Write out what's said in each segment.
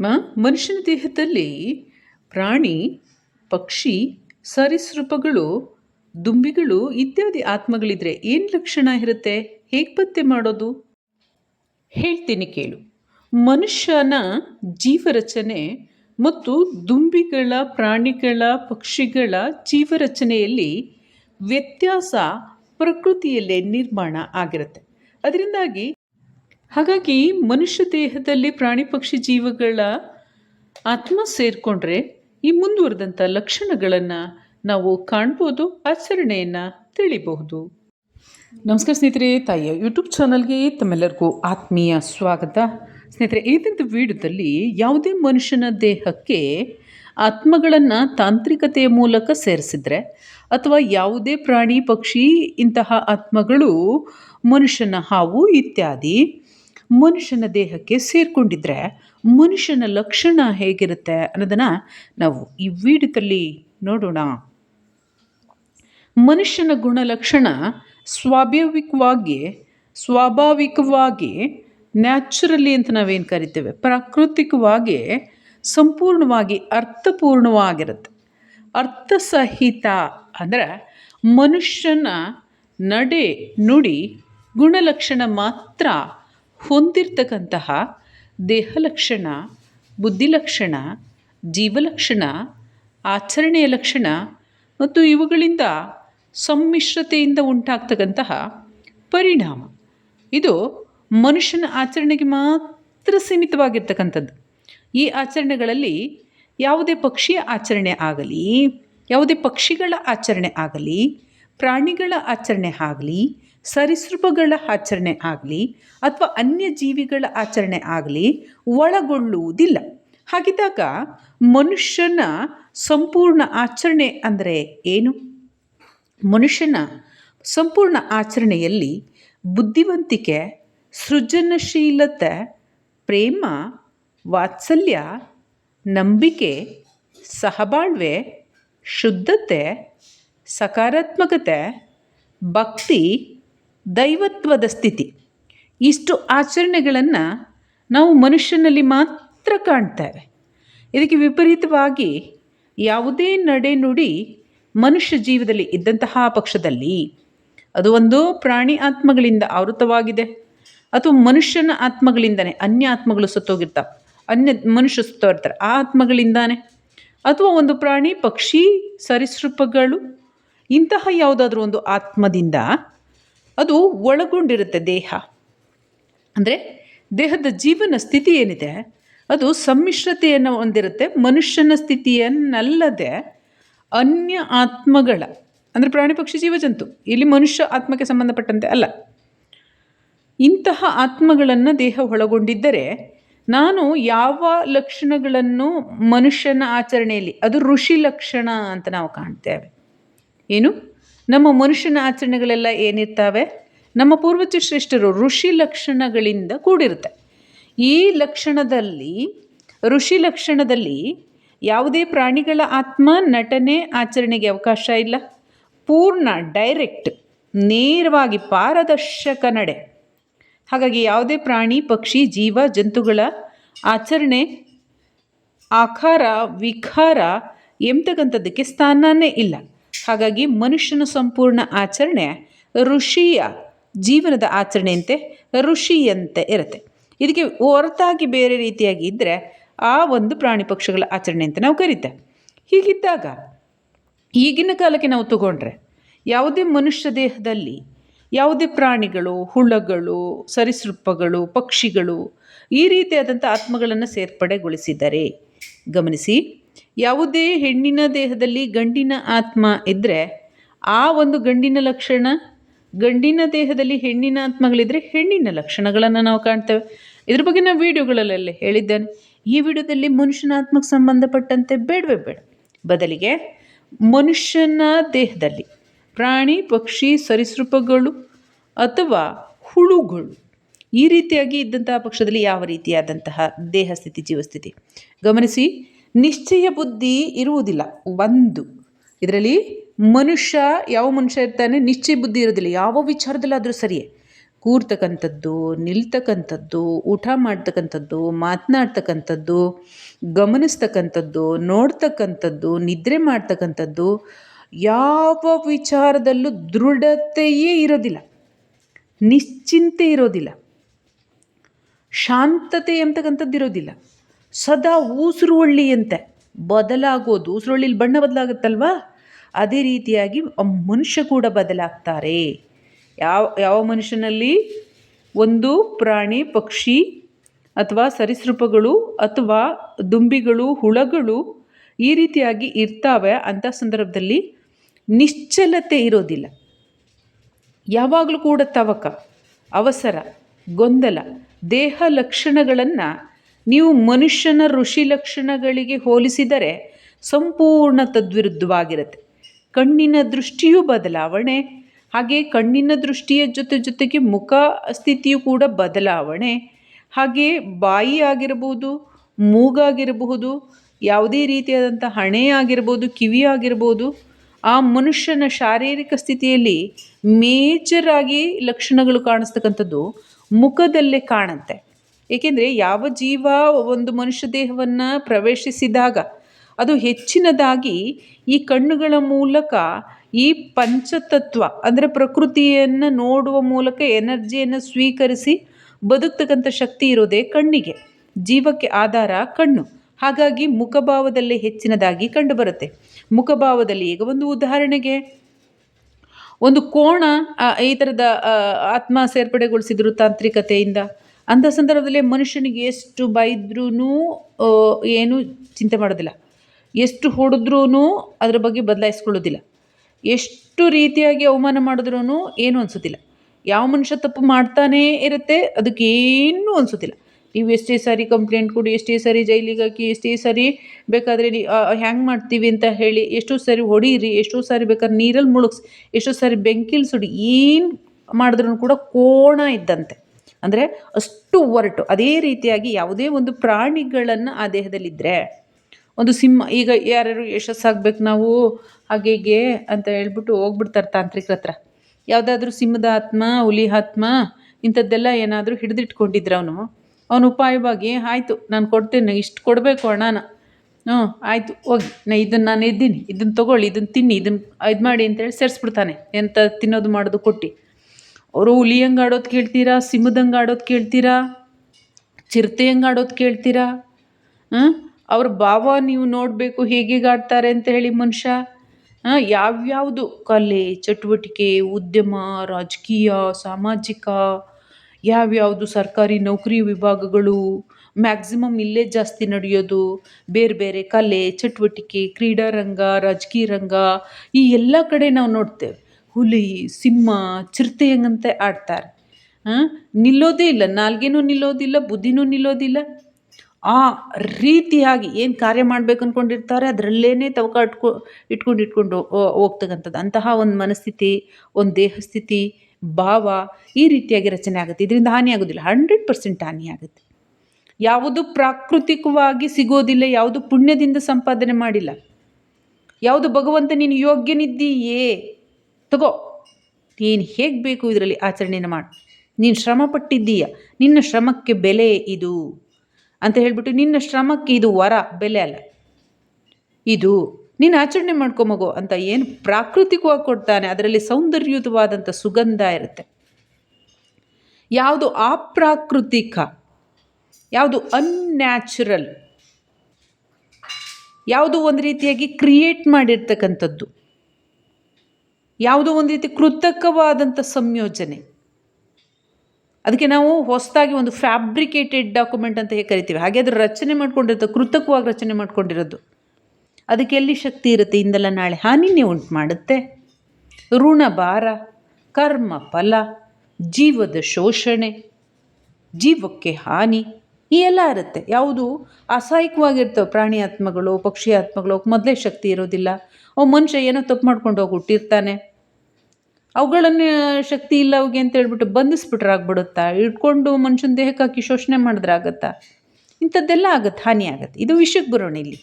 ಮ- ಮನುಷ್ಯನ ದೇಹದಲ್ಲಿ ಪ್ರಾಣಿ, ಪಕ್ಷಿ, ಸರೀಸೃಪಗಳು, ದುಂಬಿಗಳು ಇತ್ಯಾದಿ ಆತ್ಮಗಳಿದ್ರೆ ಏನು ಲಕ್ಷಣ ಇರುತ್ತೆ? ಹೇಗೆ ಪತ್ತೆ ಮಾಡೋದು? ಹೇಳ್ತೀನಿ ಕೇಳು. ಮನುಷ್ಯನ ಜೀವರಚನೆ ಮತ್ತು ದುಂಬಿಗಳ, ಪ್ರಾಣಿಗಳ, ಪಕ್ಷಿಗಳ ಜೀವರಚನೆಯಲ್ಲಿ ವ್ಯತ್ಯಾಸ ಪ್ರಕೃತಿಯಲ್ಲೇ ನಿರ್ಮಾಣ ಆಗಿರುತ್ತೆ. ಅದರಿಂದಾಗಿ ಹಾಗಾಗಿ ಮನುಷ್ಯ ದೇಹದಲ್ಲಿ ಪ್ರಾಣಿ ಪಕ್ಷಿ ಜೀವಗಳ ಆತ್ಮ ಸೇರಿಕೊಂಡ್ರೆ ಈ ಮುಂದುವರೆದಂಥ ಲಕ್ಷಣಗಳನ್ನು ನಾವು ಕಾಣ್ಬೋದು, ಆಚರಣೆಯನ್ನು ತಿಳಿಬಹುದು. ನಮಸ್ಕಾರ ಸ್ನೇಹಿತರೆ, ತಾಯಿಯ ಯೂಟ್ಯೂಬ್ ಚಾನಲ್ಗೆ ತಮ್ಮೆಲ್ಲರಿಗೂ ಆತ್ಮೀಯ ಸ್ವಾಗತ. ಸ್ನೇಹಿತರೆ ಈದಂಥ ವಿಡಿಯೋದಲ್ಲಿ ಯಾವುದೇ ಮನುಷ್ಯನ ದೇಹಕ್ಕೆ ಆತ್ಮಗಳನ್ನು ತಾಂತ್ರಿಕತೆಯ ಮೂಲಕ ಸೇರಿಸಿದ್ರೆ ಅಥವಾ ಯಾವುದೇ ಪ್ರಾಣಿ ಪಕ್ಷಿ ಇಂತಹ ಆತ್ಮಗಳು ಮನುಷ್ಯನ ಹಾವು ಇತ್ಯಾದಿ ಮನುಷ್ಯನ ದೇಹಕ್ಕೆ ಸೇರಿಕೊಂಡಿದ್ರೆ ಮನುಷ್ಯನ ಲಕ್ಷಣ ಹೇಗಿರುತ್ತೆ ಅನ್ನೋದನ್ನು ನಾವು ಈ ವಿಡಿಯೋದಲ್ಲಿ ನೋಡೋಣ. ಮನುಷ್ಯನ ಗುಣಲಕ್ಷಣ ಸ್ವಾಭಾವಿಕವಾಗಿ ಸ್ವಾಭಾವಿಕವಾಗಿ ನ್ಯಾಚುರಲಿ ಅಂತ ನಾವೇನು ಕರಿತೇವೆ? ಪ್ರಾಕೃತಿಕವಾಗಿ ಸಂಪೂರ್ಣವಾಗಿ ಅರ್ಥಪೂರ್ಣವಾಗಿರುತ್ತೆ. ಅರ್ಥಸಹಿತ ಅಂದರೆ ಮನುಷ್ಯನ ನಡೆ ನುಡಿ ಗುಣಲಕ್ಷಣ ಮಾತ್ರ ಹೊಂದಿರತಕ್ಕಂತಹ ದೇಹಲಕ್ಷಣ, ಬುದ್ಧಿಲಕ್ಷಣ, ಜೀವಲಕ್ಷಣ, ಆಚರಣೆಯ ಲಕ್ಷಣ ಮತ್ತು ಇವುಗಳಿಂದ ಸಮ್ಮಿಶ್ರತೆಯಿಂದ ಉಂಟಾಗ್ತಕ್ಕಂತಹ ಪರಿಣಾಮ. ಇದು ಮನುಷ್ಯನ ಆಚರಣೆಗೆ ಮಾತ್ರ ಸೀಮಿತವಾಗಿರ್ತಕ್ಕಂಥದ್ದು. ಈ ಆಚರಣೆಗಳಲ್ಲಿ ಯಾವುದೇ ಪಕ್ಷಿಯ ಆಚರಣೆ ಆಗಲಿ, ಯಾವುದೇ ಪಕ್ಷಿಗಳ ಆಚರಣೆ ಆಗಲಿ, ಪ್ರಾಣಿಗಳ ಆಚರಣೆ ಆಗಲಿ ಸರೀಸೃಪಗಳ ಆಚರಣೆ ಆಗಲಿ ಅಥವಾ ಅನ್ಯ ಜೀವಿಗಳ ಆಚರಣೆ ಆಗಲಿ ಒಳಗೊಳ್ಳುವುದಿಲ್ಲ. ಹಾಗಿದ್ದಾಗ ಮನುಷ್ಯನ ಸಂಪೂರ್ಣ ಆಚರಣೆ ಅಂದರೆ ಏನು? ಮನುಷ್ಯನ ಸಂಪೂರ್ಣ ಆಚರಣೆಯಲ್ಲಿ ಬುದ್ಧಿವಂತಿಕೆ, ಸೃಜನಶೀಲತೆ, ಪ್ರೇಮ, ವಾತ್ಸಲ್ಯ, ನಂಬಿಕೆ, ಸಹಬಾಳ್ವೆ, ಶುದ್ಧತೆ, ಸಕಾರಾತ್ಮಕತೆ, ಭಕ್ತಿ ದೈವತ್ವದ ಸ್ಥಿತಿ. ಇಷ್ಟು ಆಚರಣೆಗಳನ್ನು ನಾವು ಮನುಷ್ಯನಲ್ಲಿ ಮಾತ್ರ ಕಾಣ್ತೇವೆ. ಇದಕ್ಕೆ ವಿಪರೀತವಾಗಿ ಯಾವುದೇ ನಡೆ ನುಡಿ ಮನುಷ್ಯ ಜೀವದಲ್ಲಿ ಇದ್ದಂತಹ ಪಕ್ಷದಲ್ಲಿ ಅದು ಒಂದು ಪ್ರಾಣಿ ಆತ್ಮಗಳಿಂದ ಆವೃತವಾಗಿದೆ. ಅಥವಾ ಮನುಷ್ಯನ ಆತ್ಮಗಳಿಂದನೇ ಅನ್ಯ ಆತ್ಮಗಳು ಸತ್ತೋಗಿರ್ತಾವೆ. ಅನ್ಯ ಮನುಷ್ಯ ಸತ್ತೋಗಿರ್ತಾರೆ. ಆ ಆತ್ಮಗಳಿಂದಾನೆ. ಅಥವಾ ಒಂದು ಪ್ರಾಣಿ ಪಕ್ಷಿ ಸರೀಸೃಪಗಳು, ಇಂತಹ ಯಾವುದಾದ್ರೂ ಒಂದು ಆತ್ಮದಿಂದ ಅದು ಒಳಗೊಂಡಿರುತ್ತೆ ದೇಹ. ಅಂದರೆ ದೇಹದ ಜೀವನ ಸ್ಥಿತಿ ಏನಿದೆ, ಅದು ಸಮ್ಮಿಶ್ರತೆಯನ್ನು ಹೊಂದಿರುತ್ತೆ, ಮನುಷ್ಯನ ಸ್ಥಿತಿಯನ್ನಲ್ಲದೆ ಅನ್ಯ ಆತ್ಮಗಳ, ಅಂದರೆ ಪ್ರಾಣಿ, ಪಕ್ಷಿ, ಜೀವಜಂತು, ಇಲ್ಲಿ ಮನುಷ್ಯ ಆತ್ಮಕ್ಕೆ ಸಂಬಂಧಪಟ್ಟಂತೆ ಅಲ್ಲ. ಇಂತಹ ಆತ್ಮಗಳನ್ನು ದೇಹ ಒಳಗೊಂಡಿದ್ದರೆ ನಾನು ಯಾವ ಲಕ್ಷಣಗಳನ್ನು ಮನುಷ್ಯನ ಆಚರಣೆಯಲ್ಲಿ, ಅದು ಋಷಿ ಲಕ್ಷಣ ಅಂತ ನಾವು ಕಾಣ್ತೇವೆ. ಏನು? ನಮ್ಮ ಮನುಷ್ಯನ ಆಚರಣೆಗಳೆಲ್ಲ ಏನಿರ್ತಾವೆ? ನಮ್ಮ ಪೂರ್ವಜ ಶ್ರೇಷ್ಠರು ಋಷಿ ಲಕ್ಷಣಗಳಿಂದ ಕೂಡಿರುತ್ತೆ. ಈ ಲಕ್ಷಣದಲ್ಲಿ, ಋಷಿ ಲಕ್ಷಣದಲ್ಲಿ ಯಾವುದೇ ಪ್ರಾಣಿಗಳ ಆತ್ಮ ನಟನೆ ಆಚರಣೆಗೆ ಅವಕಾಶ ಇಲ್ಲ. ಪೂರ್ಣ, ಡೈರೆಕ್ಟ್, ನೇರವಾಗಿ ಪಾರದರ್ಶಕ ನಡೆ. ಹಾಗಾಗಿ ಯಾವುದೇ ಪ್ರಾಣಿ, ಪಕ್ಷಿ, ಜೀವ, ಜಂತುಗಳ ಆಚರಣೆ, ಆಕಾರ, ವಿಕಾರ ಎಂಬತಕ್ಕಂಥದ್ದಕ್ಕೆ ಸ್ಥಾನನೇ ಇಲ್ಲ. ಹಾಗಾಗಿ ಮನುಷ್ಯನ ಸಂಪೂರ್ಣ ಆಚರಣೆ ಋಷಿಯ ಜೀವನದ ಆಚರಣೆಯಂತೆ ಋಷಿಯಂತೆ ಇರುತ್ತೆ. ಇದಕ್ಕೆ ಹೊರತಾಗಿ ಬೇರೆ ರೀತಿಯಾಗಿ ಇದ್ದರೆ ಆ ಒಂದು ಪ್ರಾಣಿ ಪಕ್ಷಿಗಳ ಆಚರಣೆ ಅಂತ ನಾವು ಕರಿತೇವೆ ಹೀಗಿದ್ದಾಗ ಈಗಿನ ಕಾಲಕ್ಕೆ ನಾವು ತಗೊಂಡ್ರೆ ಯಾವುದೇ ಮನುಷ್ಯ ದೇಹದಲ್ಲಿ ಯಾವುದೇ ಪ್ರಾಣಿಗಳು, ಹುಳಗಳು, ಸರೀಸೃಪಗಳು, ಪಕ್ಷಿಗಳು ಈ ರೀತಿಯಾದಂಥ ಆತ್ಮಗಳನ್ನು ಸೇರ್ಪಡೆಗೊಳಿಸಿದ್ದಾರೆ ಗಮನಿಸಿ. ಯಾವುದೇ ಹೆಣ್ಣಿನ ದೇಹದಲ್ಲಿ ಗಂಡಿನ ಆತ್ಮ ಇದ್ದರೆ ಆ ಒಂದು ಗಂಡಿನ ಲಕ್ಷಣ, ಗಂಡಿನ ದೇಹದಲ್ಲಿ ಹೆಣ್ಣಿನ ಆತ್ಮಗಳಿದ್ದರೆ ಹೆಣ್ಣಿನ ಲಕ್ಷಣಗಳನ್ನು ನಾವು ಕಾಣ್ತೇವೆ. ಇದ್ರ ಬಗ್ಗೆ ನಾನು ವೀಡಿಯೋಗಳಲ್ಲೆಲ್ಲ ಹೇಳಿದ್ದೇನೆ. ಈ ವಿಡಿಯೋದಲ್ಲಿ ಮನುಷ್ಯನ ಆತ್ಮಕ್ಕೆ ಸಂಬಂಧಪಟ್ಟಂತೆ ಬೇಡವೇ ಬೇಡ. ಬದಲಿಗೆ ಮನುಷ್ಯನ ದೇಹದಲ್ಲಿ ಪ್ರಾಣಿ, ಪಕ್ಷಿ, ಸರಿಸೃಪಗಳು ಅಥವಾ ಹುಳುಗಳು ಈ ರೀತಿಯಾಗಿ ಇದ್ದಂತಹ ಪಕ್ಷದಲ್ಲಿ ಯಾವ ರೀತಿಯಾದಂತಹ ದೇಹ ಸ್ಥಿತಿ, ಜೀವಸ್ಥಿತಿ? ಗಮನಿಸಿ ನಿಶ್ಚಯ ಬುದ್ಧಿ ಇರುವುದಿಲ್ಲ. ಒಂದು. ಇದರಲ್ಲಿ ಮನುಷ್ಯ ಯಾವ ಮನುಷ್ಯ ಇರ್ತಾನೆ ನಿಶ್ಚಯ ಬುದ್ಧಿ ಇರೋದಿಲ್ಲ ಯಾವ ವಿಚಾರದಲ್ಲಾದರೂ ಸರಿಯೇ. ಕೂರ್ತಕ್ಕಂಥದ್ದು, ನಿಲ್ತಕ್ಕಂಥದ್ದು, ಊಟ ಮಾಡ್ತಕ್ಕಂಥದ್ದು, ಮಾತನಾಡ್ತಕ್ಕಂಥದ್ದು, ಗಮನಿಸ್ತಕ್ಕಂಥದ್ದು, ನೋಡ್ತಕ್ಕಂಥದ್ದು, ನಿದ್ರೆ ಮಾಡ್ತಕ್ಕಂಥದ್ದು ಯಾವ ವಿಚಾರದಲ್ಲೂ ದೃಢತೆಯೇ ಇರೋದಿಲ್ಲ. ನಿಶ್ಚಿಂತೆ ಇರೋದಿಲ್ಲ. ಶಾಂತತೆ ಅಂತಕ್ಕಂಥದ್ದು ಇರೋದಿಲ್ಲ. ಸದಾ ಊಸುರುವಳ್ಳಿಯಂತೆ ಬದಲಾಗೋದು. ಊಸುರುವಳ್ಳಿಲಿ ಬಣ್ಣ ಬದಲಾಗುತ್ತಲ್ವಾ? ಅದೇ ರೀತಿಯಾಗಿ ಮನುಷ್ಯ ಕೂಡ ಬದಲಾಗ್ತಾರೆ. ಯಾವ ಯಾವ ಮನುಷ್ಯನಲ್ಲಿ ಒಂದು ಪ್ರಾಣಿ, ಪಕ್ಷಿ ಅಥವಾ ಸರಿಸೃಪಗಳು ಅಥವಾ ದುಂಬಿಗಳು, ಹುಳಗಳು ಈ ರೀತಿಯಾಗಿ ಇರ್ತಾವೆ ಅಂಥ ಸಂದರ್ಭದಲ್ಲಿ ನಿಶ್ಚಲತೆ ಇರೋದಿಲ್ಲ. ಯಾವಾಗಲೂ ಕೂಡ ತವಕ, ಅವಸರ, ಗೊಂದಲ, ದೇಹ ಲಕ್ಷಣಗಳನ್ನು ನೀವು ಮನುಷ್ಯನ ಋಷಿ ಲಕ್ಷಣಗಳಿಗೆ ಹೋಲಿಸಿದರೆ ಸಂಪೂರ್ಣ ತದ್ವಿರುದ್ಧವಾಗಿರುತ್ತೆ. ಕಣ್ಣಿನ ದೃಷ್ಟಿಯು ಬದಲಾವಣೆ, ಹಾಗೆ ಕಣ್ಣಿನ ದೃಷ್ಟಿಯ ಜೊತೆ ಜೊತೆಗೆ ಮುಖ ಸ್ಥಿತಿಯು ಕೂಡ ಬದಲಾವಣೆ, ಹಾಗೆ ಬಾಯಿ ಆಗಿರಬಹುದು ಮೂಗಾಗಿರಬಹುದು ಯಾವುದೇ ರೀತಿಯಾದಂಥ ಹಣೆ ಆಗಿರ್ಬೋದು, ಕಿವಿ ಆಗಿರ್ಬೋದು, ಆ ಮನುಷ್ಯನ ಶಾರೀರಿಕ ಸ್ಥಿತಿಯಲ್ಲಿ ಮೇಜರಾಗಿ ಲಕ್ಷಣಗಳು ಕಾಣಿಸ್ತಕ್ಕಂಥದ್ದು ಮುಖದಲ್ಲೇ ಕಾಣುತ್ತೆ. ಏಕೆಂದರೆ ಯಾವ ಜೀವ ಒಂದು ಮನುಷ್ಯ ದೇಹವನ್ನು ಪ್ರವೇಶಿಸಿದಾಗ ಅದು ಹೆಚ್ಚಿನದಾಗಿ ಈ ಕಣ್ಣುಗಳ ಮೂಲಕ ಈ ಪಂಚತತ್ವ ಅಂದರೆ ಪ್ರಕೃತಿಯನ್ನು ನೋಡುವ ಮೂಲಕ ಎನರ್ಜಿಯನ್ನು ಸ್ವೀಕರಿಸಿ ಬದುಕ್ತಕ್ಕಂಥ ಶಕ್ತಿ ಇರೋದೇ ಕಣ್ಣಿಗೆ. ಜೀವಕ್ಕೆ ಆಧಾರ ಕಣ್ಣು. ಹಾಗಾಗಿ ಮುಖಭಾವದಲ್ಲೇ ಹೆಚ್ಚಿನದಾಗಿ ಕಂಡುಬರುತ್ತೆ ಮುಖಭಾವದಲ್ಲಿ ಈಗ ಒಂದು ಉದಾಹರಣೆಗೆ ಒಂದು ಕೋಣ ಈ ಥರದ ಆತ್ಮ ಸೇರ್ಪಡೆಗೊಳಿಸಿದ್ರು ತಾಂತ್ರಿಕತೆಯಿಂದ. ಅಂಥ ಸಂದರ್ಭದಲ್ಲಿ ಮನುಷ್ಯನಿಗೆ ಎಷ್ಟು ಬೈದ್ರೂ ಏನು ಚಿಂತೆ ಮಾಡೋದಿಲ್ಲ. ಎಷ್ಟು ಹೊಡೆದ್ರೂ ಅದ್ರ ಬಗ್ಗೆ ಬದಲಾಯಿಸ್ಕೊಳ್ಳೋದಿಲ್ಲ. ಎಷ್ಟು ರೀತಿಯಾಗಿ ಅವಮಾನ ಮಾಡಿದ್ರೂ ಏನೂ ಅನಿಸೋದಿಲ್ಲ. ಯಾವ ಮನುಷ್ಯ ತಪ್ಪು ಮಾಡ್ತಾನೇ ಇರುತ್ತೆ ಅದಕ್ಕೇನೂ ಅನಿಸೋದಿಲ್ಲ. ನೀವು ಎಷ್ಟೇ ಸಾರಿ ಕಂಪ್ಲೇಂಟ್ ಕೊಡಿ, ಎಷ್ಟೇ ಸಾರಿ ಜೈಲಿಗೆ ಹಾಕಿ, ಎಷ್ಟೇ ಸಾರಿ ಬೇಕಾದರೆ ಹ್ಯಾಂಗ್ ಹ್ಯಾಂಗೆ ಮಾಡ್ತೀವಿ ಅಂತ ಹೇಳಿ, ಎಷ್ಟೋ ಸಾರಿ ಹೊಡೀರಿ, ಎಷ್ಟೋ ಸಾರಿ ಬೇಕಾದ್ರೆ ನೀರಲ್ಲಿ ಮುಳುಗ್ಸಿ, ಎಷ್ಟೋ ಸಾರಿ ಬೆಂಕಿಲಿ ಸುಡಿ ಏನು ಮಾಡಿದ್ರೂ ಕೂಡ ಕೋಣ ಇದ್ದಂತೆ. ಅಂದರೆ ಅಷ್ಟು ಒರಟು. ಅದೇ ರೀತಿಯಾಗಿ ಯಾವುದೇ ಒಂದು ಪ್ರಾಣಿಗಳನ್ನು ಆ ದೇಹದಲ್ಲಿದ್ದರೆ ಒಂದು ಸಿಂಹ, ಈಗ ಯಾರ್ಯಾರು ಯಶಸ್ಸಾಗ್ಬೇಕು ನಾವು ಹಾಗೆ ಅಂತ ಹೇಳ್ಬಿಟ್ಟು ಹೋಗ್ಬಿಡ್ತಾರೆ ತಾಂತ್ರಿಕರ ಹತ್ರ. ಯಾವುದಾದ್ರೂ ಸಿಂಹದ ಆತ್ಮ, ಹುಲಿ ಆತ್ಮ, ಇಂಥದ್ದೆಲ್ಲ ಏನಾದರೂ ಹಿಡಿದಿಟ್ಕೊಂಡಿದ್ರೆ ಅವನು ಅವನು ಉಪಾಯವಾಗಿ, ಆಯಿತು, ನಾನು ಕೊಡ್ತೇನೆ, ಇಷ್ಟು ಕೊಡಬೇಕು ಹಣನ. ಹ್ಞೂ, ಆಯಿತು, ಹೋಗಿ. ನಾ ಇದನ್ನು ನಾನು ಇದ್ದೀನಿ. ಇದನ್ನು ತೊಗೊಳ್ಳಿ ಇದನ್ನು ತಿನ್ನಿ ಇದನ್ನು ಇದು ಮಾಡಿ ಅಂತೇಳಿ ಸೇರಿಸ್ಬಿಡ್ತಾನೆ. ಎಂಥ ತಿನ್ನೋದು ಮಾಡೋದು ಕೊಟ್ಟು. ಅವರು ಹುಲಿ ಆಡೋದು ಕೇಳ್ತೀರಾ? ಸಿಂಹದಂಗೆ ಆಡೋದು ಕೇಳ್ತೀರಾ? ಚಿರತೆ ಹಂಗೆ ಆಡೋದು ಕೇಳ್ತೀರಾ? ಹಾಂ ಅವ್ರ ಭಾವ ನೀವು ನೋಡಬೇಕು ಹೇಗೆ ಆಡ್ತಾರೆ ಅಂತ ಹೇಳಿ ಮನುಷ್ಯ. ಹಾಂ ಯಾವ್ಯಾವುದು? ಕಲೆ, ಚಟುವಟಿಕೆ, ಉದ್ಯಮ, ರಾಜಕೀಯ, ಸಾಮಾಜಿಕ, ಯಾವ್ಯಾವುದು? ಸರ್ಕಾರಿ ನೌಕರಿ ವಿಭಾಗಗಳು, ಮ್ಯಾಕ್ಸಿಮಮ್ ಇಲ್ಲೇ ಜಾಸ್ತಿ ನಡೆಯೋದು. ಬೇರೆ ಬೇರೆ ಕಲೆ, ಚಟುವಟಿಕೆ, ಕ್ರೀಡಾರಂಗ, ರಾಜಕೀಯ ರಂಗ, ಈ ಎಲ್ಲ ಕಡೆ ನಾವು ನೋಡ್ತೇವೆ. ಹುಲಿ, ಸಿಂಹ, ಚಿರತೆ ಹಂಗಂತೆ ಆಡ್ತಾರೆ. ನಿಲ್ಲೋದೇ ಇಲ್ಲ. ನಾಲ್ಗೆನೂ ನಿಲ್ಲೋದಿಲ್ಲ, ಬುದ್ಧಿನೂ ನಿಲ್ಲೋದಿಲ್ಲ. ಆ ರೀತಿಯಾಗಿ ಏನು ಕಾರ್ಯ ಮಾಡಬೇಕು ಅಂದ್ಕೊಂಡಿರ್ತಾರೆ ಅದರಲ್ಲೇ ತವಕ ಇಟ್ಕೊ ಇಟ್ಕೊಂಡು ಇಟ್ಕೊಂಡು ಹೋಗ್ತಕ್ಕಂಥದ್ದು. ಅಂತಹ ಒಂದು ಮನಸ್ಥಿತಿ, ಒಂದು ದೇಹ ಸ್ಥಿತಿ ಭಾವ ಈ ರೀತಿಯಾಗಿ ರಚನೆ ಆಗುತ್ತೆ. ಇದರಿಂದ ಹಾನಿ ಆಗೋದಿಲ್ಲ. ಹಂಡ್ರೆಡ್ ಪರ್ಸೆಂಟ್ ಹಾನಿ ಆಗುತ್ತೆ. ಯಾವುದು ಪ್ರಾಕೃತಿಕವಾಗಿ ಸಿಗೋದಿಲ್ಲ, ಯಾವುದು ಪುಣ್ಯದಿಂದ ಸಂಪಾದನೆ ಮಾಡಿಲ್ಲ. ಯಾವುದು ಭಗವಂತ ನೀನು ಯೋಗ್ಯನಿದ್ದೀಯೇ? ತಗೋ, ನೀನು ಹೇಗೆ ಬೇಕು ಇದರಲ್ಲಿ ಆಚರಣೆನ ಮಾಡು. ನೀನು ಶ್ರಮ ಪಟ್ಟಿದ್ದೀಯ ನಿನ್ನ ಶ್ರಮಕ್ಕೆ ಬೆಲೆ ಇದು ಅಂತ ಹೇಳಿಬಿಟ್ಟು ನಿನ್ನ ಶ್ರಮಕ್ಕೆ ಇದು ವರ, ಬೆಲೆ ಅಲ್ಲ. ಇದು ನೀನು ಆಚರಣೆ ಮಾಡ್ಕೊ ಮಗು ಅಂತ ಏನು ಪ್ರಾಕೃತಿಕವಾಗಿ ಕೊಡ್ತಾನೆ, ಅದರಲ್ಲಿ ಸೌಂದರ್ಯಯುತವಾದಂಥ ಸುಗಂಧ ಇರುತ್ತೆ. ಯಾವುದು ಅಪ್ರಾಕೃತಿಕ, ಯಾವುದು ಅನ್ಯಾಚುರಲ್ ಯಾವುದು ಒಂದು ರೀತಿಯಾಗಿ ಕ್ರಿಯೇಟ್ ಮಾಡಿರ್ತಕ್ಕಂಥದ್ದು. ಯಾವುದೋ ಒಂದು ರೀತಿ ಕೃತಕವಾದಂಥ ಸಂಯೋಜನೆ. ಅದಕ್ಕೆ ನಾವು ಹೊಸದಾಗಿ ಒಂದು ಫ್ಯಾಬ್ರಿಕೇಟೆಡ್ ಡಾಕ್ಯುಮೆಂಟ್ ಅಂತ ಹೇಗೆ ಕರಿತೀವಿ? ಹಾಗೆ ಅದು ರಚನೆ ಮಾಡ್ಕೊಂಡಿರೋದು, ಕೃತಕವಾಗಿ ರಚನೆ ಮಾಡ್ಕೊಂಡಿರೋದು. ಅದಕ್ಕೆ ಎಲ್ಲಿ ಶಕ್ತಿ ಇರುತ್ತೆ? ಇಂದಲ್ಲ ನಾಳೆ ಹಾನಿನೇ ಉಂಟು ಮಾಡುತ್ತೆ. ಋಣ ಭಾರ ಕರ್ಮ ಫಲ ಜೀವದ ಶೋಷಣೆ, ಜೀವಕ್ಕೆ ಹಾನಿ, ಈ ಎಲ್ಲ ಇರುತ್ತೆ. ಯಾವುದು? ಅಸಹಾಯಕವಾಗಿರ್ತವೆ ಪ್ರಾಣಿ ಆತ್ಮಗಳು, ಪಕ್ಷಿ ಆತ್ಮಗಳು, ಮೊದಲೇ ಶಕ್ತಿ ಇರೋದಿಲ್ಲ. ಅವು ಮನುಷ್ಯ ಏನೋ ತಪ್ಪು ಮಾಡ್ಕೊಂಡು ಹೋಗಿ ಹುಟ್ಟಿರ್ತಾನೆ ಅವುಗಳನ್ನ ಶಕ್ತಿ ಇಲ್ಲ ಅವ್ಗೆ ಅಂತ ಹೇಳ್ಬಿಟ್ಟು ಬಂಧಿಸ್ಬಿಟ್ರೆ ಆಗ್ಬಿಡುತ್ತಾ? ಇಟ್ಕೊಂಡು ಮನುಷ್ಯನ ದೇಹಕ್ಕೆ ಹಾಕಿ ಶೋಷಣೆ ಮಾಡಿದ್ರೆ ಆಗತ್ತಾ? ಇಂಥದ್ದೆಲ್ಲ ಆಗತ್ತೆ, ಹಾನಿ ಆಗುತ್ತೆ. ಇದು ವಿಷಕ್ಕೆ ಬರೋಣ ಇಲ್ಲಿ.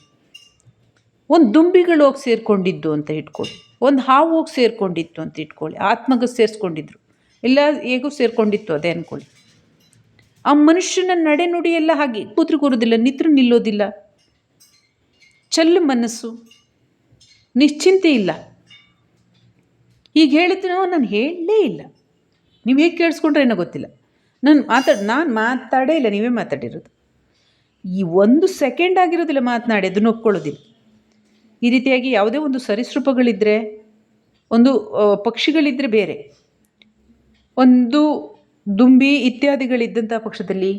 ಒಂದು ದುಂಬಿಗಳು ಹೋಗಿ ಸೇರಿಕೊಂಡಿದ್ದು ಅಂತ ಇಟ್ಕೊಳ್ಳಿ. ಒಂದು ಹಾವು ಹೋಗಿ ಸೇರಿಕೊಂಡಿತ್ತು ಅಂತ ಇಟ್ಕೊಳ್ಳಿ. ಆತ್ಮಗ ಸೇರಿಸ್ಕೊಂಡಿದ್ರು. ಇಲ್ಲ, ಹೇಗೂ ಸೇರಿಕೊಂಡಿತ್ತು ಅದೇ ಅಂದ್ಕೊಳ್ಳಿ ಆ ಮನುಷ್ಯನ ನಡೆನುಡಿ ಎಲ್ಲ ಹಾಗೆ. ಕೂತ್ರು ಕೂರೋದಿಲ್ಲ, ನಿತ್ರು ನಿಲ್ಲೋದಿಲ್ಲ. ಚಲ್ಲು ಮನಸ್ಸು. ನಿಶ್ಚಿಂತೆ ಇಲ್ಲ. ಈಗ ಹೇಳಿದ್ದು ನಾನು ಹೇಳಲೇ ಇಲ್ಲ. ನೀವು ಹೇಗೆ ಕೇಳಿಸ್ಕೊಂಡ್ರೆ ಏನೋ ಗೊತ್ತಿಲ್ಲ. ನಾನು ಮಾತಾಡಿ, ನಾನು ಮಾತಾಡೇ ಇಲ್ಲ, ನೀವೇ ಮಾತಾಡಿರೋದು. ಈ ಒಂದು ಸೆಕೆಂಡ್ ಆಗಿರೋದಿಲ್ಲ ಮಾತನಾಡಿ ಅದನ್ನು ಒಪ್ಕೊಳ್ಳೋದಿಲ್ಲ ಈ ರೀತಿಯಾಗಿ ಯಾವುದೇ ಒಂದು ಸರೀಸೃಪಗಳಿದ್ದರೆ ಒಂದು ಪಕ್ಷಿಗಳಿದ್ದರೆ ಬೇರೆ. ಒಂದು ದುಂಬಿ ಇತ್ಯಾದಿಗಳಿದ್ದಂಥ ಪಕ್ಷದಲ್ಲಿ,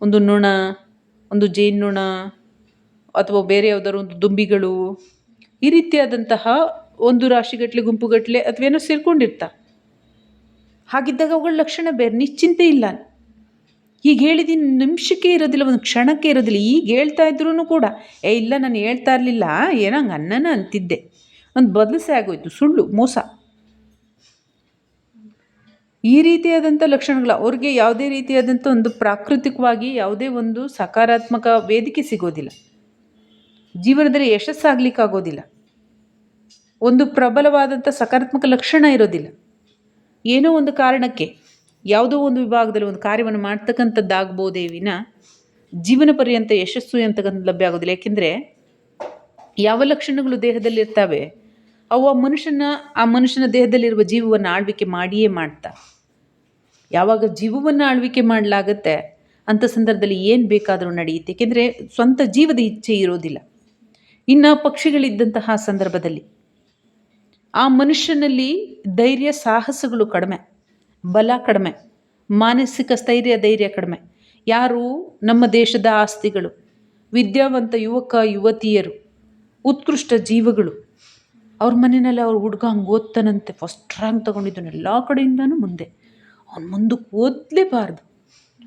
ಒಂದು ನೊಣ, ಒಂದು ಜೇನು ನೊಣ ಅಥವಾ ಬೇರೆ ಯಾವುದಾದ್ರು ಒಂದು ದುಂಬಿಗಳು, ಈ ರೀತಿಯಾದಂತಹ ಒಂದು ರಾಶಿಗಟ್ಟಲೆ ಗುಂಪುಗಟ್ಟಲೆ ಅಥವಾ ಏನೋ ಸೇರ್ಕೊಂಡಿರ್ತಾ. ಹಾಗಿದ್ದಾಗ ಅವುಗಳ ಲಕ್ಷಣ ಬೇರೆ, ನಿಶ್ಚಿಂತೆ ಇಲ್ಲ. ಈಗ ಹೇಳಿದ್ದೀನಿ ನಿಮಿಷಕ್ಕೆ ಇರೋದಿಲ್ಲ, ಒಂದು ಕ್ಷಣಕ್ಕೆ ಇರೋದಿಲ್ಲ. ಈಗ ಹೇಳ್ತಾ ಇದ್ರೂ ಕೂಡ, ಏ, ಇಲ್ಲ, ನಾನು ಹೇಳ್ತಾ ಇರಲಿಲ್ಲ, ಏನೋ ಹಂಗೆ ಅನ್ನನ ಅಂತಿದ್ದೆ. ಒಂದು ಬದಲಿಸೇ ಆಗೋಯ್ತು, ಸುಳ್ಳು, ಮೋಸ. ಈ ರೀತಿಯಾದಂಥ ಲಕ್ಷಣಗಳು, ಅವ್ರಿಗೆ ಯಾವುದೇ ರೀತಿಯಾದಂಥ ಒಂದು ಪ್ರಾಕೃತಿಕವಾಗಿ ಯಾವುದೇ ಒಂದು ಸಕಾರಾತ್ಮಕ ವೇದಿಕೆ ಸಿಗೋದಿಲ್ಲ. ಜೀವನದಲ್ಲಿ ಯಶಸ್ಸಾಗಲಿಕ್ಕಾಗೋದಿಲ್ಲ ಒಂದು ಪ್ರಬಲವಾದಂಥ ಸಕಾರಾತ್ಮಕ ಲಕ್ಷಣ ಇರೋದಿಲ್ಲ. ಏನೋ ಒಂದು ಕಾರಣಕ್ಕೆ ಯಾವುದೋ ಒಂದು ವಿಭಾಗದಲ್ಲಿ ಒಂದು ಕಾರ್ಯವನ್ನು ಮಾಡ್ತಕ್ಕಂಥದ್ದಾಗ್ಬೋದೇ ವಿನ ಜೀವನ ಪರ್ಯಂತ ಯಶಸ್ಸು ಅಂತಕ್ಕಂಥ ಲಭ್ಯ ಆಗೋದಿಲ್ಲ. ಯಾಕೆಂದರೆ ಯಾವ ಲಕ್ಷಣಗಳು ದೇಹದಲ್ಲಿ ಇರ್ತವೆ ಅವು ಆ ಮನುಷ್ಯನ ಆ ಮನುಷ್ಯನ ದೇಹದಲ್ಲಿರುವ ಜೀವವನ್ನು ಆಳ್ವಿಕೆ ಮಾಡಿಯೇ ಮಾಡ್ತಾ. ಯಾವಾಗ ಜೀವವನ್ನು ಆಳ್ವಿಕೆ ಮಾಡಲಾಗತ್ತೆ, ಅಂಥ ಸಂದರ್ಭದಲ್ಲಿ ಏನು ಬೇಕಾದರೂ ನಡೆಯುತ್ತೆ. ಏಕೆಂದರೆ ಸ್ವಂತ ಜೀವದ ಇಚ್ಛೆ ಇರೋದಿಲ್ಲ. ಇನ್ನು ಪಕ್ಷಿಗಳಿದ್ದಂತಹ ಸಂದರ್ಭದಲ್ಲಿ ಆ ಮನುಷ್ಯನಲ್ಲಿ ಧೈರ್ಯ, ಸಾಹಸಗಳು ಕಡಿಮೆ, ಬಲ ಕಡಿಮೆ, ಮಾನಸಿಕ ಸ್ಥೈರ್ಯ, ಧೈರ್ಯ ಕಡಿಮೆ. ಯಾರು? ನಮ್ಮ ದೇಶದ ಆಸ್ತಿಗಳು, ವಿದ್ಯಾವಂತ ಯುವಕ, ಯುವತಿಯರು, ಉತ್ಕೃಷ್ಟ ಜೀವಗಳು. ಅವ್ರ ಮನೆಯಲ್ಲಿ ಅವ್ರ ಹುಡುಗ ಹಂಗೆ ಓದ್ತಾನಂತೆ ಫಸ್ಟ್ ರ್ಯಾಂಕ್ ತೊಗೊಂಡಿದ್ದಾನೆ ಎಲ್ಲ ಕಡೆಯಿಂದನೂ ಮುಂದೆ. ಅವ್ನು ಮುಂದಕ್ಕೆ ಓದಲೇಬಾರ್ದು.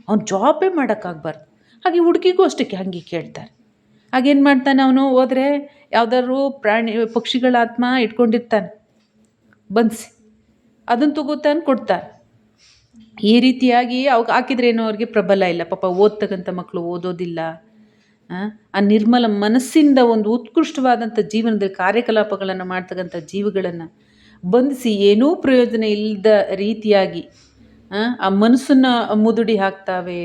ಅವ್ನು ಜಾಬೇ ಮಾಡೋಕ್ಕಾಗಬಾರ್ದು. ಹಾಗೆ ಹುಡುಗಿಗೂ ಅಷ್ಟಕ್ಕೆ ಹಾಗೆ ಕೇಳ್ತಾರೆ. ಹಾಗೇನು ಮಾಡ್ತಾನೆ ಅವನು? ಹೋದರೆ ಯಾವ್ದಾದ್ರು ಪ್ರಾಣಿ ಪಕ್ಷಿಗಳ ಆತ್ಮ ಇಟ್ಕೊಂಡಿರ್ತಾನೆ. ಬಂಧಿಸಿ ಅದನ್ನು ತಗೋತಾನೆ ಕೊಡ್ತಾನೆ. ಈ ರೀತಿಯಾಗಿ ಅವಾಗ ಹಾಕಿದ್ರೇನೋ ಅವ್ರಿಗೆ ಪ್ರಬಲ ಇಲ್ಲ. ಪಾಪ ಓದ್ತಕ್ಕಂಥ ಮಕ್ಕಳು ಓದೋದಿಲ್ಲ. ಆ, ನಿರ್ಮಲ ಮನಸ್ಸಿಂದ ಒಂದು ಉತ್ಕೃಷ್ಟವಾದಂಥ ಜೀವನದಲ್ಲಿ ಕಾರ್ಯಕಲಾಪಗಳನ್ನು ಮಾಡ್ತಕ್ಕಂಥ ಜೀವಿಗಳನ್ನು ಬಂಧಿಸಿ ಏನೂ ಪ್ರಯೋಜನ ಇಲ್ಲದ ರೀತಿಯಾಗಿ ಆ ಮನಸ್ಸನ್ನು ಮುದುಡಿ ಹಾಕ್ತಾವೆ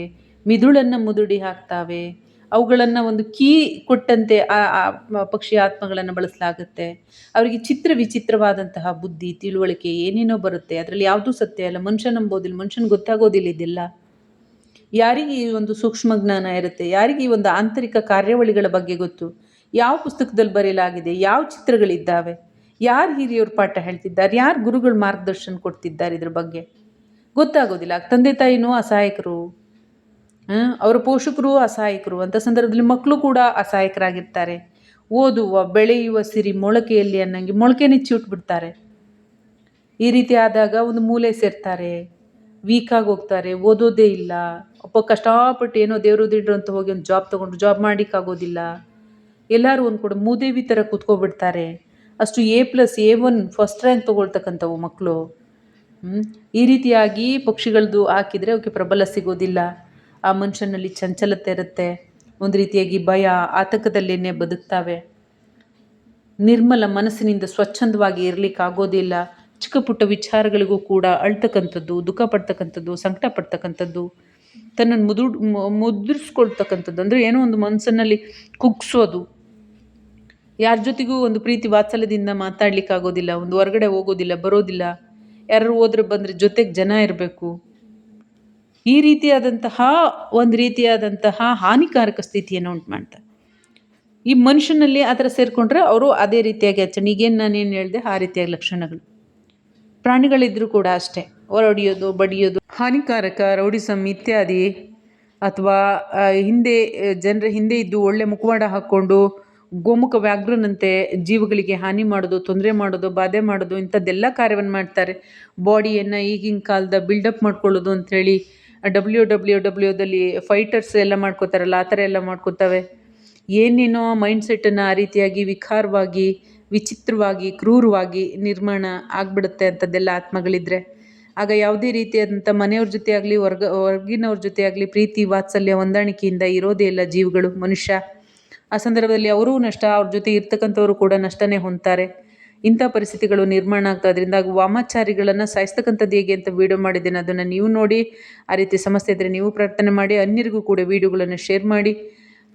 ಮಿದುಳನ್ನು ಮುದುಡಿ ಹಾಕ್ತಾವೆ ಅವುಗಳನ್ನು ಒಂದು ಕೀ ಕೊಟ್ಟಂತೆ ಆ ಪಕ್ಷಿ ಆತ್ಮಗಳನ್ನು ಬಳಸಲಾಗುತ್ತೆ. ಅವರಿಗೆ ಚಿತ್ರ ವಿಚಿತ್ರವಾದಂತಹ ಬುದ್ಧಿ, ತಿಳುವಳಿಕೆ ಏನೇನೋ ಬರುತ್ತೆ. ಅದರಲ್ಲಿ ಯಾವುದೂ ಸತ್ಯ ಇಲ್ಲ. ಮನುಷ್ಯ ನಂಬೋದಿಲ್ಲ. ಮನುಷ್ಯನ ಗೊತ್ತಾಗೋದಿಲ್ಲ ಇದೆಲ್ಲ. ಯಾರಿಗೆ ಈ ಒಂದು ಸೂಕ್ಷ್ಮ ಜ್ಞಾನ ಇರುತ್ತೆ? ಯಾರಿಗೆ ಈ ಒಂದು ಆಂತರಿಕ ಕಾರ್ಯಾವಳಿಗಳ ಬಗ್ಗೆ ಗೊತ್ತು? ಯಾವ ಪುಸ್ತಕದಲ್ಲಿ ಬರೆಯಲಾಗಿದೆ? ಯಾವ ಚಿತ್ರಗಳಿದ್ದಾವೆ? ಯಾರು ಹಿರಿಯವ್ರ ಪಾಠ ಹೇಳ್ತಿದ್ದಾರೆ? ಯಾರು ಗುರುಗಳು ಮಾರ್ಗದರ್ಶನ ಕೊಡ್ತಿದ್ದಾರೆ ಇದ್ರ ಬಗ್ಗೆ? ಗೊತ್ತಾಗೋದಿಲ್ಲ. ತಂದೆ ತಾಯಿನೂ ಅಸಹಾಯಕರು. ಅವರ ಪೋಷಕರು ಅಸಹಾಯಕರು. ಅಂಥ ಸಂದರ್ಭದಲ್ಲಿ ಮಕ್ಕಳು ಕೂಡ ಅಸಹಾಯಕರಾಗಿರ್ತಾರೆ. ಓದುವ, ಬೆಳೆಯುವ ಸಿರಿ ಮೊಳಕೆಯಲ್ಲಿ ಅನ್ನಂಗೆ ಮೊಳಕೆ ನೆಚ್ಚಿಟ್ಬಿಡ್ತಾರೆ ಈ ರೀತಿ ಆದಾಗ ಒಂದು ಮೂಲೆ ಸೇರ್ತಾರೆ. ವೀಕಾಗಿ ಹೋಗ್ತಾರೆ. ಓದೋದೇ ಇಲ್ಲ. ಒಬ್ಬ ಕಷ್ಟಪಟ್ಟು ಏನೋ ದೇವರು ದಿಡ್ರು ಅಂತ ಹೋಗಿ ಒಂದು ಜಾಬ್ ತೊಗೊಂಡು ಜಾಬ್ ಮಾಡೋಕ್ಕಾಗೋದಿಲ್ಲ ಎಲ್ಲರೂ ಒಂದು ಕೂಡ ಮೂದೇವಿ ಥರ ಕೂತ್ಕೊಬಿಡ್ತಾರೆ. ಅಷ್ಟು A plus A one first rank ತೊಗೊಳ್ತಕ್ಕಂಥವು ಮಕ್ಕಳು. ಈ ರೀತಿಯಾಗಿ ಪಕ್ಷಿಗಳದ್ದು ಹಾಕಿದರೆ ಅವಕ್ಕೆ ಪ್ರಬಲ ಸಿಗೋದಿಲ್ಲ. ಆ ಮನುಷ್ಯನಲ್ಲಿ ಚಂಚಲತೆ ಇರುತ್ತೆ. ಒಂದು ರೀತಿಯಾಗಿ ಭಯ, ಆತಂಕದಲ್ಲೇನೆ ಬದುಕ್ತಾವೆ. ನಿರ್ಮಲ ಮನಸ್ಸಿನಿಂದ ಸ್ವಚ್ಛಂದವಾಗಿ ಇರಲಿಕ್ಕೆ ಆಗೋದಿಲ್ಲ ಚಿಕ್ಕ ಪುಟ್ಟ ವಿಚಾರಗಳಿಗೂ ಕೂಡ ಅಳ್ತಕ್ಕಂಥದ್ದು, ದುಃಖ ಪಡ್ತಕ್ಕಂಥದ್ದು, ಸಂಕಟ ಪಡ್ತಕ್ಕಂಥದ್ದು, ತನ್ನನ್ನು ಮುದು ಮುದ್ರಿಸ್ಕೊಳ್ತಕ್ಕಂಥದ್ದು. ಅಂದರೆ ಏನೋ ಒಂದು ಮನಸ್ಸಿನಲ್ಲಿ ಕುಗ್ಸೋದು. ಯಾರ ಜೊತೆಗೂ ಒಂದು ಪ್ರೀತಿ ವಾತ್ಸಲ್ಯದಿಂದ ಮಾತಾಡ್ಲಿಕ್ಕೆ ಆಗೋದಿಲ್ಲ ಒಂದು ಹೊರಗಡೆ ಹೋಗೋದಿಲ್ಲ, ಬರೋದಿಲ್ಲ. ಯಾರು ಹೋದ್ರೆ ಬಂದರೆ ಜೊತೆಗೆ ಜನ ಇರಬೇಕು. ಈ ರೀತಿಯಾದಂತಹ ಒಂದು ರೀತಿಯಾದಂತಹ ಹಾನಿಕಾರಕ ಸ್ಥಿತಿಯನ್ನು ಉಂಟು ಮಾಡ್ತಾರೆ ಈ ಮನುಷ್ಯನಲ್ಲಿ ಆ ಥರ ಸೇರಿಕೊಂಡ್ರೆ ಅವರು ಅದೇ ರೀತಿಯಾಗಿ ಅಚ್ಚಣೆ ಈಗೇನು ನಾನೇನು ಹೇಳಿದೆ, ಆ ರೀತಿಯಾಗಿ ಲಕ್ಷಣಗಳು. ಪ್ರಾಣಿಗಳಿದ್ದರೂ ಕೂಡ ಅಷ್ಟೇ. ಹೊರಡಿಯೋದು, ಬಡಿಯೋದು, ಹಾನಿಕಾರಕ ರೌಡಿಸಮ್ ಇತ್ಯಾದಿ, ಅಥವಾ ಹಿಂದೆ, ಜನರ ಹಿಂದೆ ಇದ್ದು ಒಳ್ಳೆ ಮುಖವಾಡ ಹಾಕ್ಕೊಂಡು ಗೋಮುಖ ವ್ಯಾಘ್ರನಂತೆ ಜೀವಗಳಿಗೆ ಹಾನಿ ಮಾಡೋದು, ತೊಂದರೆ ಮಾಡೋದು, ಬಾಧೆ ಮಾಡೋದು ಇಂಥದ್ದೆಲ್ಲ ಕಾರ್ಯವನ್ನು ಮಾಡ್ತಾರೆ. ಬಾಡಿಯನ್ನು ಈಗಿನ ಕಾಲದ ಬಿಲ್ಡಪ್ ಮಾಡ್ಕೊಳ್ಳೋದು ಅಂಥೇಳಿ ಡಬ್ಲ್ಯೂ ಡಬ್ಲ್ಯೂ ಡಬ್ಲ್ಯೂದಲ್ಲಿ ಫೈಟರ್ಸ್ ಎಲ್ಲ ಮಾಡ್ಕೋತಾರಲ್ಲ, ಆ ಥರ ಎಲ್ಲ ಮಾಡ್ಕೋತಾವೆ. ಏನೇನೋ ಮೈಂಡ್ಸೆಟ್ಟನ್ನು ಆ ರೀತಿಯಾಗಿ ವಿಕಾರವಾಗಿ, ವಿಚಿತ್ರವಾಗಿ, ಕ್ರೂರವಾಗಿ ನಿರ್ಮಾಣ ಆಗಿಬಿಡುತ್ತೆ ಅಂಥದ್ದೆಲ್ಲ ಆತ್ಮಗಳಿದ್ರೆ. ಆಗ ಯಾವುದೇ ರೀತಿಯಾದಂಥ ಮನೆಯವ್ರ ಜೊತೆ ಆಗಲಿ, ಹೊರ್ಗ, ಹೊರ್ಗಿನವ್ರ ಜೊತೆ ಆಗಲಿ, ಪ್ರೀತಿ, ವಾತ್ಸಲ್ಯ, ಹೊಂದಾಣಿಕೆಯಿಂದ ಇರೋದೇ ಇಲ್ಲ ಜೀವಗಳು, ಮನುಷ್ಯ. ಆ ಸಂದರ್ಭದಲ್ಲಿ ಅವರೂ ನಷ್ಟ, ಅವ್ರ ಜೊತೆ ಇರ್ತಕ್ಕಂಥವ್ರು ಕೂಡ ನಷ್ಟನೇ ಹೊಂದ್ತಾರೆ. ಇಂಥ ಪರಿಸ್ಥಿತಿಗಳು ನಿರ್ಮಾಣ ಆಗ್ತಾ ಅದರಿಂದ ವಾಮಾಚಾರಿಗಳನ್ನು ಸಾಯಿಸ್ತಕ್ಕಂಥದ್ದು ಹೇಗೆ ಅಂತ ವೀಡಿಯೋ ಮಾಡಿದ್ದೇನೆ, ಅದನ್ನು ನೀವು ನೋಡಿ, ಆ ರೀತಿ ಸಮಸ್ಯೆ ಇದ್ದರೆ ನೀವು ಪ್ರಾರ್ಥನೆ ಮಾಡಿ, ಅನ್ಯರಿಗೂ ಕೂಡ ವೀಡಿಯೋಗಳನ್ನು ಶೇರ್ ಮಾಡಿ.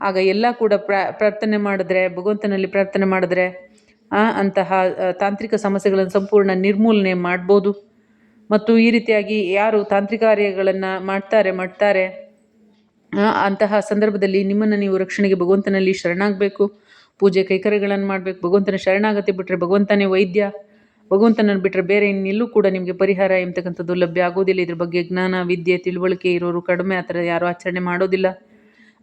ಆಗ ಎಲ್ಲ ಕೂಡ ಪ್ರಾರ್ಥನೆ ಮಾಡಿದ್ರೆ, ಭಗವಂತನಲ್ಲಿ ಪ್ರಾರ್ಥನೆ ಮಾಡಿದ್ರೆ ಅಂತಹ ತಾಂತ್ರಿಕ ಸಮಸ್ಯೆಗಳನ್ನು ಸಂಪೂರ್ಣ ನಿರ್ಮೂಲನೆ ಮಾಡ್ಬೋದು. ಮತ್ತು ಈ ರೀತಿಯಾಗಿ ಯಾರು ತಾಂತ್ರಿಕ ಕಾರ್ಯಗಳನ್ನು ಮಾಡ್ತಾರೆ ಮಾಡ್ತಾರೆ ಅಂತಹ ಸಂದರ್ಭದಲ್ಲಿ ನಿಮ್ಮನ್ನು ನೀವು ರಕ್ಷಣೆಗೆ ಭಗವಂತನಲ್ಲಿ ಶರಣಾಗಬೇಕು. ಪೂಜೆ ಕೈಕರ್ಯಗಳನ್ನು ಮಾಡಬೇಕು. ಭಗವಂತನ ಶರಣಾಗತಿ ಬಿಟ್ಟರೆ ಭಗವಂತನೇ ವೈದ್ಯ. ಭಗವಂತನನ್ನು ಬಿಟ್ಟರೆ ಬೇರೆ ಇನ್ನೆಲ್ಲೂ ಕೂಡ ನಿಮಗೆ ಪರಿಹಾರ ಎಂಬತಕ್ಕಂಥದ್ದು ಲಭ್ಯ ಆಗೋದಿಲ್ಲ. ಇದ್ರ ಬಗ್ಗೆ ಜ್ಞಾನ, ವಿದ್ಯೆ, ತಿಳುವಳಿಕೆ ಇರೋರು ಕಡಿಮೆ. ಆ ಥರ ಯಾರೂ ಆಚರಣೆ ಮಾಡೋದಿಲ್ಲ.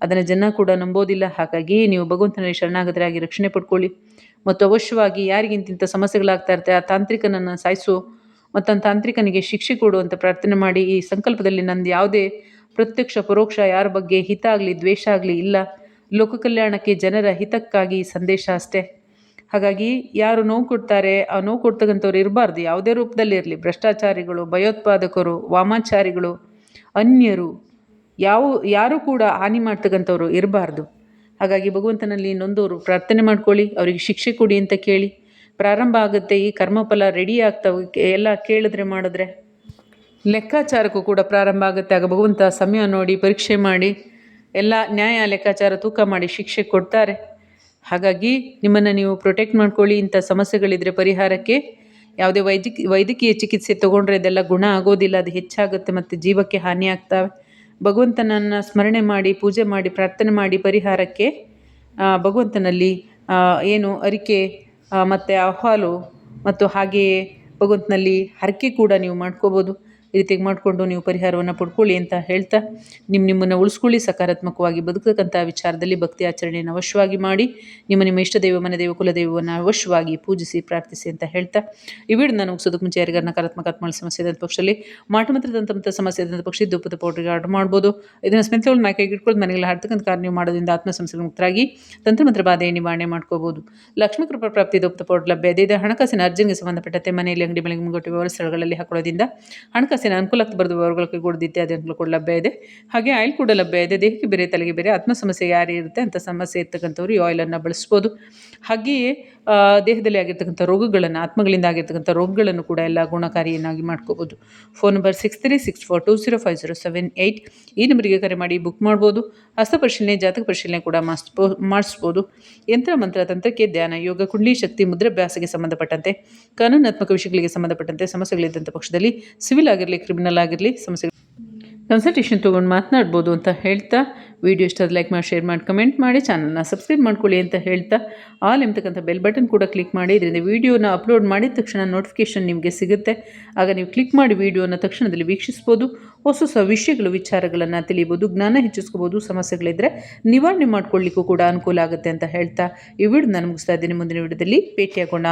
ಅದನ್ನು ಜನ ಕೂಡ ನಂಬೋದಿಲ್ಲ. ಹಾಗಾಗಿ ನೀವು ಭಗವಂತನಲ್ಲಿ ಶರಣಾಗತರಾಗಿ ರಕ್ಷಣೆ ಪಡ್ಕೊಳ್ಳಿ. ಮತ್ತು ಅವಶ್ಯವಾಗಿ ಯಾರಿಗಿಂತಿಂಥ ಸಮಸ್ಯೆಗಳಾಗ್ತಾ ಇರುತ್ತೆ ಆ ತಾಂತ್ರಿಕನನ್ನು ಸಾಯಿಸು. ಮತ್ತು ತಾಂತ್ರಿಕನಿಗೆ ಶಿಕ್ಷೆ ಕೊಡುವಂಥ ಪ್ರಾರ್ಥನೆ ಮಾಡಿ ಈ ಸಂಕಲ್ಪದಲ್ಲಿ ನಂದು ಯಾವುದೇ ಪ್ರತ್ಯಕ್ಷ, ಪರೋಕ್ಷ ಯಾರ ಬಗ್ಗೆ ಹಿತ ಆಗಲಿ, ದ್ವೇಷ ಆಗಲಿ ಇಲ್ಲ. ಲೋಕ ಕಲ್ಯಾಣಕ್ಕೆ ಜನರ ಹಿತಕ್ಕಾಗಿ ಸಂದೇಶ ಅಷ್ಟೇ. ಹಾಗಾಗಿ ಯಾರು ನೋವು ಕೊಡ್ತಾರೆ, ಆ ನೋವು ಕೊಡ್ತಕ್ಕಂಥವ್ರು ಇರಬಾರ್ದು. ಯಾವುದೇ ರೂಪದಲ್ಲಿ ಇರಲಿ. ಭ್ರಷ್ಟಾಚಾರಿಗಳು, ಭಯೋತ್ಪಾದಕರು, ವಾಮಾಚಾರಿಗಳು, ಅನ್ಯರು, ಯಾವ, ಯಾರು ಕೂಡ ಹಾನಿ ಮಾಡ್ತಕ್ಕಂಥವ್ರು ಇರಬಾರ್ದು. ಹಾಗಾಗಿ ಭಗವಂತನಲ್ಲಿ ನೊಂದವರು ಪ್ರಾರ್ಥನೆ ಮಾಡ್ಕೊಳ್ಳಿ, ಅವರಿಗೆ ಶಿಕ್ಷೆ ಕೊಡಿ ಅಂತ ಕೇಳಿ. ಪ್ರಾರಂಭ ಆಗುತ್ತೆ, ಈ ಕರ್ಮಫಲ ರೆಡಿ ಆಗ್ತಾವೆ ಎಲ್ಲ ಕೇಳಿದ್ರೆ ಮಾಡಿದ್ರೆ ಲೆಕ್ಕಾಚಾರಕ್ಕೂ ಕೂಡ ಪ್ರಾರಂಭ ಆಗುತ್ತೆ. ಆಗ ಭಗವಂತ ಸಮಯ ನೋಡಿ, ಪರೀಕ್ಷೆ ಮಾಡಿ ಎಲ್ಲ ನ್ಯಾಯ ಲೆಕ್ಕಾಚಾರ ತೂಕ ಮಾಡಿ ಶಿಕ್ಷೆ ಕೊಡ್ತಾರೆ. ಹಾಗಾಗಿ ನಿಮ್ಮನ್ನು ನೀವು ಪ್ರೊಟೆಕ್ಟ್ ಮಾಡ್ಕೊಳ್ಳಿ, ಇಂಥ ಸಮಸ್ಯೆಗಳಿದ್ರೆ ಪರಿಹಾರಕ್ಕೆ. ಯಾವುದೇ ವೈದ್ಯಕ್, ವೈದ್ಯಕೀಯ ಚಿಕಿತ್ಸೆ ತೊಗೊಂಡ್ರೆ ಇದೆಲ್ಲ ಗುಣ ಆಗೋದಿಲ್ಲ, ಅದು ಹೆಚ್ಚಾಗುತ್ತೆ ಮತ್ತು ಜೀವಕ್ಕೆ ಹಾನಿ ಆಗ್ತವೆ. ಭಗವಂತನನ್ನು ಸ್ಮರಣೆ ಮಾಡಿ, ಪೂಜೆ ಮಾಡಿ, ಪ್ರಾರ್ಥನೆ ಮಾಡಿ ಪರಿಹಾರಕ್ಕೆ ಭಗವಂತನಲ್ಲಿ ಏನು ಅರಿಕೆ ಮತ್ತು ಅಹ್ವಾಲು ಮತ್ತು ಹಾಗೆಯೇ ಭಗವಂತನಲ್ಲಿ ಹರಕೆ ಕೂಡ ನೀವು ಮಾಡ್ಕೋಬೋದು. ಈ ರೀತಿಯಾಗಿ ಮಾಡಿಕೊಂಡು ನೀವು ಪರಿಹಾರವನ್ನು ಪಡ್ಕೊಳ್ಳಿ ಅಂತ ಹೇಳ್ತಾ ನಿಮ್ಮ ನಿಮ್ಮನ್ನು ಉಳಿಸ್ಕೊಳ್ಳಿ, ಸಕಾರಾತ್ಮಕವಾಗಿ ಬದುಕತಕ್ಕಂಥ ವಿಚಾರದಲ್ಲಿ ಭಕ್ತಿ ಆಚರಣೆಯನ್ನು ಅವಶ್ಯವಾಗಿ ಮಾಡಿ, ನಿಮ್ಮ ನಿಮ್ಮ ಇಷ್ಟ ದೈವ ಮನೆ ದೈವ ಕುಲದೈವವನ್ನು ಅವಶ್ಯವಾಗಿ ಪೂಜಿಸಿ, ಪ್ರಾರ್ಥಿಸಿ ಅಂತ ಹೇಳ್ತಾ ಈ ವಿಡಿಯೋ ನಾನು ಮುಗಿಸೋದಕ್ಕೆ ಮುಂಚೆ ಯಾರಿಗಾರ ನಕಾರಾತ್ಮಕ ಆತ್ಮಗಳ ಸಮಸ್ಯೆ ಇದ್ದಂಥ ಪಕ್ಷದಲ್ಲಿ ಮಾಟ ಮಂತ್ರದಂಥ ಸಮಸ್ಯೆ ಇದ್ದಂಥ ಪಕ್ಷ ದುಪ್ಪದ ಪೌಡ್ರಿಗೆ ಆರ್ಡರ್ ಮಾಡ್ಬೋದು. ಇದನ್ನು ಸ್ಮೆಂತ್ಗಳು ನಾಲ್ಕೈಗೆ ಇಟ್ಕೊಂಡು ಮನೆಗೆಲ್ಲ ಹಾಡ್ತಕ್ಕಂಥ ಕಾರ್ಯ ನೀವು ಮಾಡೋದ್ರಿಂದ ಆತ್ಮ ಸಮಸ್ಯೆಗಳು ಮುಕ್ತರಾಗಿ ತಂತ್ರಮಂತ್ರ ಬಾಧೆ ನಿವಾರಣೆ ಮಾಡ್ಕೋಬೋದು. ಲಕ್ಷ್ಮೀ ಕೃಪಾ ಪ್ರಾಪ್ತಿ ದೊಪ್ಪ ಪೌಡ್ರ್ ಲಭ್ಯ ಇದೆ. ಇದು ಹಣಕಾಸಿನ ಅರ್ಜಿಗೆ ಸಂಬಂಧಪಟ್ಟಂತೆ ಮನೆಯಲ್ಲಿ ಅಂಗಡಿ ಮಳಿಗೆ ಮುಂಗಟ್ಟು ವ್ಯವಹಾರ ಸ್ಥಳಗಳಲ್ಲಿ ಹಾಕೊಳ್ಳೋದ್ರಿಂದ ಹಣಕಾಸಿನ ಅನುಕೂಲಕ್ಕೆ ಬರೆದು ವರ್ಗಕ್ಕೆ ಕೂಡ ಇತ್ಯಾದಿ ಅನುಕೂಲ ಕೂಡ ಲಭ್ಯ ಇದೆ. ಹಾಗೆ ಆಯಿಲ್ ಕೂಡ ಲಭ್ಯ ಇದೆ. ದೇಹಕ್ಕೆ ಬೇರೆ ತಲೆಗೆ ಬೇರೆ ಆತ್ಮ ಸಮಸ್ಯೆ ಯಾರು ಇರುತ್ತೆ ಅಂತ ಸಮಸ್ಯೆ ಇರ್ತಕ್ಕಂಥವ್ರು ಈ ಆಯಿಲನ್ನು ಬಳಸ್ಬೋದು. ಹಾಗೆಯೇ ದೇಹದಲ್ಲಿ ಆಗಿರ್ತಕ್ಕಂಥ ರೋಗಗಳನ್ನು, ಆತ್ಮಗಳಿಂದ ಆಗಿರ್ತಕ್ಕಂಥ ರೋಗಗಳನ್ನು ಕೂಡ ಎಲ್ಲ ಗುಣಕಾರಿಯನ್ನಾಗಿ ಮಾಡ್ಕೋಬೋದು. Phone number six three six four two zero five zero seven eight ಈ ನಂಬರಿಗೆ ಕರೆ ಮಾಡಿ ಬುಕ್ ಮಾಡ್ಬೋದು. ಹಸ್ತ ಪರಿಶೀಲನೆ, ಜಾತಕ ಪರಿಶೀಲನೆ ಕೂಡ ಮಾಡಿಸ್ಬೋ, ಮಾಡಿಸ್ಬೋದು. ಯಂತ್ರ, ಮಂತ್ರ, ತಂತ್ರಕ್ಕೆ ಧ್ಯಾನ, ಯೋಗ, ಕುಂಡಲಿ, ಶಕ್ತಿ ಮುದ್ರಾಭ್ಯಾಸಕ್ಕೆ ಸಂಬಂಧಪಟ್ಟಂತೆ, ಕಾನೂನಾತ್ಮಕ ವಿಷಯಗಳಿಗೆ ಸಂಬಂಧಪಟ್ಟಂತೆ ಸಮಸ್ಯೆಗಳಿದ್ದಂಥ ಪಕ್ಷದಲ್ಲಿ ಸಿವಿಲ್ ಆಗಿರಲಿ ಕ್ರಿಮಿನಲ್ ಆಗಿರಲಿ ಸಮಸ್ಯೆ ಕನ್ಸಲ್ಟೇಷನ್ ತೊಗೊಂಡು ಮಾತನಾಡ್ಬೋದು ಅಂತ ಹೇಳ್ತಾ, ವಿಡಿಯೋ ಇಷ್ಟ ಲೈಕ್ ಮಾಡಿ ಶೇರ್ ಮಾಡಿ ಕಮೆಂಟ್ ಮಾಡಿ ಚಾನಲ್ನ ಸಬ್ಸ್ಕ್ರೈಬ್ ಮಾಡ್ಕೊಳ್ಳಿ ಅಂತ ಹೇಳ್ತಾ ಆಲ್ ಎಂಬತಕ್ಕಂಥ ಬೆಲ್ ಬಟನ್ ಕೂಡ ಕ್ಲಿಕ್ ಮಾಡಿ, ಇದರಿಂದ ವೀಡಿಯೋನ ಅಪ್ಲೋಡ್ ಮಾಡಿದ ತಕ್ಷಣ ನೋಟಿಫಿಕೇಷನ್ ನಿಮಗೆ ಸಿಗುತ್ತೆ. ಆಗ ನೀವು ಕ್ಲಿಕ್ ಮಾಡಿ ವೀಡಿಯೋನ ತಕ್ಷಣದಲ್ಲಿ ವೀಕ್ಷಿಸ್ಬೋದು, ಹೊಸ ಹೊಸ ವಿಷಯಗಳು, ವಿಚಾರಗಳನ್ನು ತಿಳಿಬೋದು, ಜ್ಞಾನ ಹೆಚ್ಚಿಸ್ಕೋಬೋದು ಸಮಸ್ಯೆಗಳಿದ್ದರೆ ನಿವಾರಣೆ ಮಾಡ್ಕೊಳ್ಳಿಕ್ಕೂ ಕೂಡ ಅನುಕೂಲ ಆಗುತ್ತೆ ಅಂತ ಹೇಳ್ತಾ, ಈ ವಿಡಿಯೋ ನಾನು ಮುಗಿಸ್ತಾ ಇದ್ದೀನಿ. ಮುಂದಿನ ವಿಡಿಯೋದಲ್ಲಿ ಭೇಟಿಯಾಗೋಣ.